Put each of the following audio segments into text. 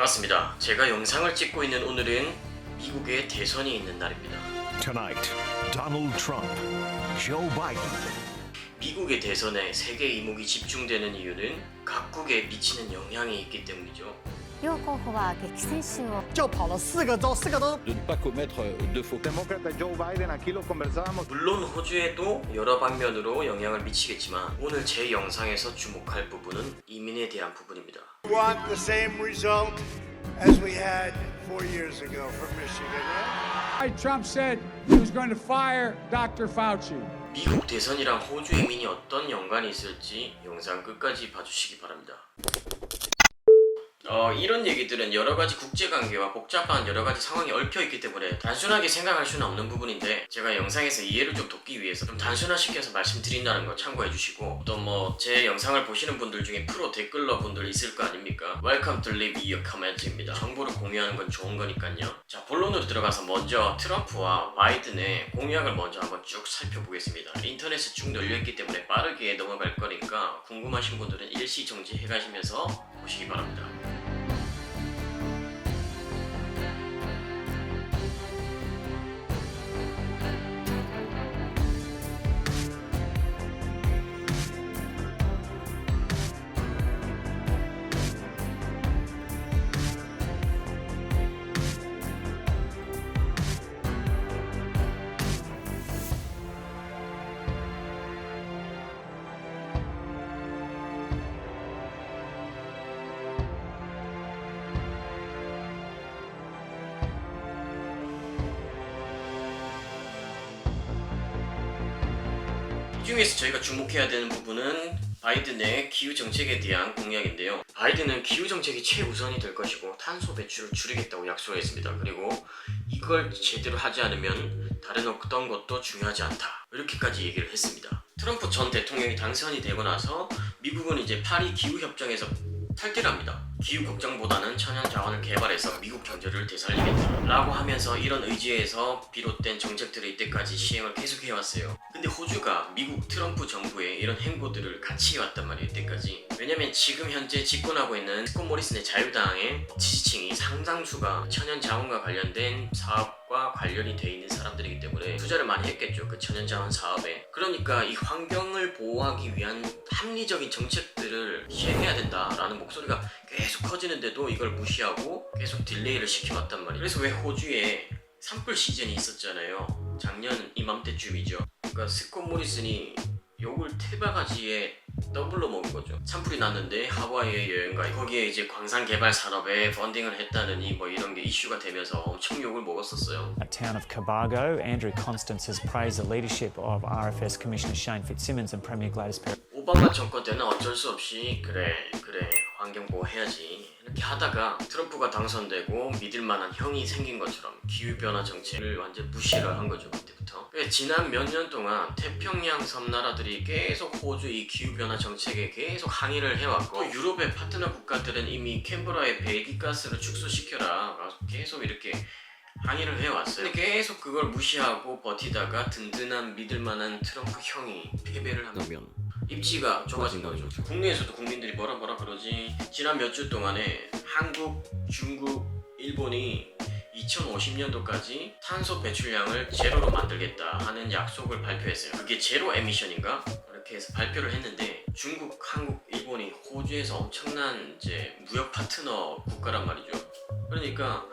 반갑습니다. 제가 영상을 찍고 있는 오늘은 미국의 대선이 있는 날입니다. Tonight, Donald Trump, Joe Biden, 미국의 대선에 세계 이목이 집중되는 이유는 각국에 미치는 영향이 있기 때문이죠. 両候補は激戦州を就跑了四个州，四个都 de ne pas commettre de faux demócrata Joe Biden, aquí lo conversábamos. 물론 호주에도 여러 방면으로 영향을 미치겠지만 오늘 제 영상에서 주목할 부분은 이민에 대한 부분입니다. want the same result as we had four years ago from Michigan, right? Trump said he was going to fire Dr. Fauci. 미국 대선이랑 호주 이민이 어떤 연관이 있을지 영상 끝까지 봐주시기 바랍니다. 어, 이런 얘기들은 여러 가지 국제관계와 복잡한 여러 가지 상황이 얽혀 있기 때문에 단순하게 생각할 수는 없는 부분인데 제가 영상에서 이해를 좀 돕기 위해서 좀 단순화시켜서 말씀드린다는 거 참고해 주시고 또 뭐 제 영상을 보시는 분들 중에 프로 댓글러 분들 있을 거 아닙니까? Welcome to leave your comment입니다. 정보를 공유하는 건 좋은 거니까요. 자 본론으로 들어가서 먼저 트럼프와 바이든의 공약을 먼저 한번 쭉 살펴보겠습니다. 인터넷에 쭉 널려있기 때문에 빠르게 넘어갈 거니까 궁금하신 분들은 일시 정지해 가시면서 보시기 바랍니다. 이 중에서 저희가 주목해야 되는 부분은 바이든의 기후 정책에 대한 공약인데요. 바이든은 기후 정책이 최우선이 될 것이고 탄소 배출을 줄이겠다고 약속했습니다. 그리고 이걸 제대로 하지 않으면 다른 어떤 것도 중요하지 않다. 이렇게까지 얘기를 했습니다. 트럼프 전 대통령이 당선이 되고 나서 미국은 이제 파리 기후 협정에서 탈퇴를 합니다. 기후 걱정보다는 천연 자원을 개발해서 미국 경제를 되살리겠다 라고 하면서 이런 의지에서 비롯된 정책들을 이때까지 시행을 계속해 왔어요. 근데 호주가 미국 트럼프 정부의 이런 행보들을 같이 해왔단 말이에요. 이때까지. 왜냐면 지금 현재 집권하고 있는 스콧 모리슨의 자유당의 지지층이 상당수가 천연 자원과 관련된 사업과 관련이 돼 있는 사람들이기 때문에 투자를 많이 했겠죠. 그 천연 자원 사업에. 그러니까 이 환경을 보호하기 위한 합리적인 정책들을 시행해야 된다라는 목소리가 계속 커지는데도 이걸 무시하고 계속 딜레이를 시켜왔단 말이에요. 그래서 왜 호주에 산불 시즌이 있었잖아요. 작년 이맘때쯤이죠. 그러니까 스콧 모리슨이 욕을 태바가지에 더블로 먹은 거죠. 산불이 났는데 하와이에 여행 가 거기에 이제 광산 개발 산업에 펀딩을 했다느니 뭐 이런 게 이슈가 되면서 엄청 욕을 먹었었어요. At town of Cabargo, Andrew Constance has praised the leadership of RFS Commissioner Shane Fitzsimmons and Premier Gladys Perry. 오바마 정권 때는 어쩔 수 없이 그래 그래 환경 보호해야지 이렇게 하다가 트럼프가 당선되고 믿을 만한 형이 생긴 것처럼 기후 변화 정책을 완전 무시를 한 거죠 그때부터. 지난 몇 년 동안 태평양 섬 나라들이 계속 호주 이 기후 변화 정책에 계속 항의를 해왔고 또 유럽의 파트너 국가들은 이미 캔버라의 배기가스를 축소시켜라 계속 이렇게 항의를 해왔어요. 근데 계속 그걸 무시하고 버티다가 든든한 믿을 만한 트럼프 형이 패배를 하면 입지가 좁아진 거죠. 국내에서도 국민들이 뭐라 뭐라 그러지. 지난 몇 주 동안에 한국, 중국, 일본이 2050년도까지 탄소 배출량을 제로로 만들겠다 하는 약속을 발표했어요. 그게 제로 에미션인가? 이렇게 해서 발표를 했는데 중국, 한국, 일본이 호주에서 엄청난 이제 무역 파트너 국가란 말이죠. 그러니까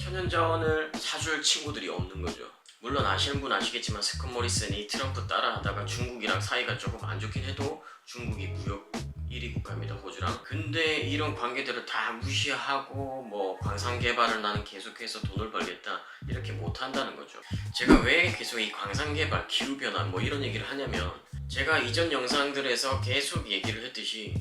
천연 자원을 사줄 친구들이 없는 거죠. 물론 아시는 분 아시겠지만 스콧 모리슨이 트럼프 따라하다가 중국이랑 사이가 조금 안 좋긴 해도 중국이 무역 1위 국가입니다 호주랑. 근데 이런 관계들을 다 무시하고 뭐 광산 개발을 나는 계속해서 돈을 벌겠다 이렇게 못 한다는 거죠. 제가 왜 계속 이 광산 개발 기후 변화 뭐 이런 얘기를 하냐면 제가 이전 영상들에서 계속 얘기를 했듯이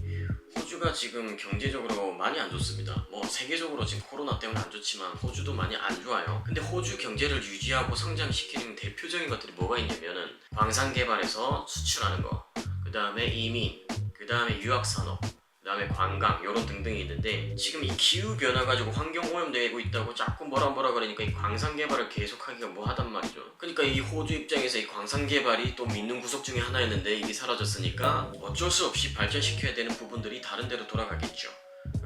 호주가 지금 경제적으로 많이 안 좋습니다. 뭐 세계적으로 지금 코로나 때문에 안 좋지만 호주도 많이 안 좋아요. 근데 호주 경제를 유지하고 성장시키는 대표적인 것들이 뭐가 있냐면은 광산 개발에서 수출하는 거, 그 다음에 이민, 그 다음에 유학 산업, 그 다음에 관광 이런 등등이 있는데 지금 이 기후 변화 가지고 환경 오염되고 있다고 자꾸 뭐라 뭐라 그러니까 이 광산 개발을 계속하기가 뭐 하단 말이죠. 그러니까 이 호주 입장에서 이 광산 개발이 또 믿는 구석 중에 하나였는데 이게 사라졌으니까 어쩔 수 없이 발전시켜야 되는 부분들이 다른 데로 돌아가겠죠.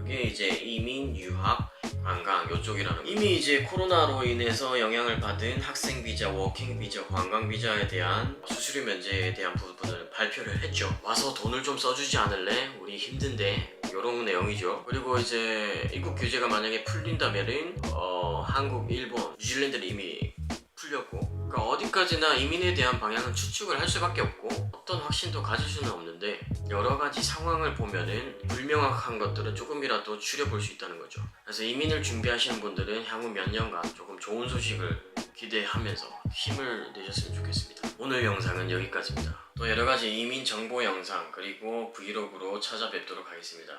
그게 이제 이민, 유학 관광 요쪽이라는 거. 이미 이제 코로나로 인해서 영향을 받은 학생 비자, 워킹 비자, 관광 비자에 대한 수수료 면제에 대한 부분을 발표를 했죠. 와서 돈을 좀 써주지 않을래? 우리 힘든데 이런 내용이죠. 그리고 이제 입국 규제가 만약에 풀린다면은 어, 한국, 일본, 뉴질랜드는 이미 풀렸고 그러니까 어디까지나 이민에 대한 방향은 추측을 할 수밖에 없고 어떤 확신도 가질 수는 없는데 여러 가지 상황을 보면은 불명확한 것들은 조금이라도 줄여볼 수 있다는 거죠. 그래서 이민을 준비하시는 분들은 향후 몇 년간 조금 좋은 소식을 기대하면서 힘을 내셨으면 좋겠습니다. 오늘 영상은 여기까지입니다. 또 여러 가지 이민 정보 영상 그리고 브이로그로 찾아뵙도록 하겠습니다.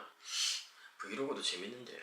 브이로그도 재밌는데요.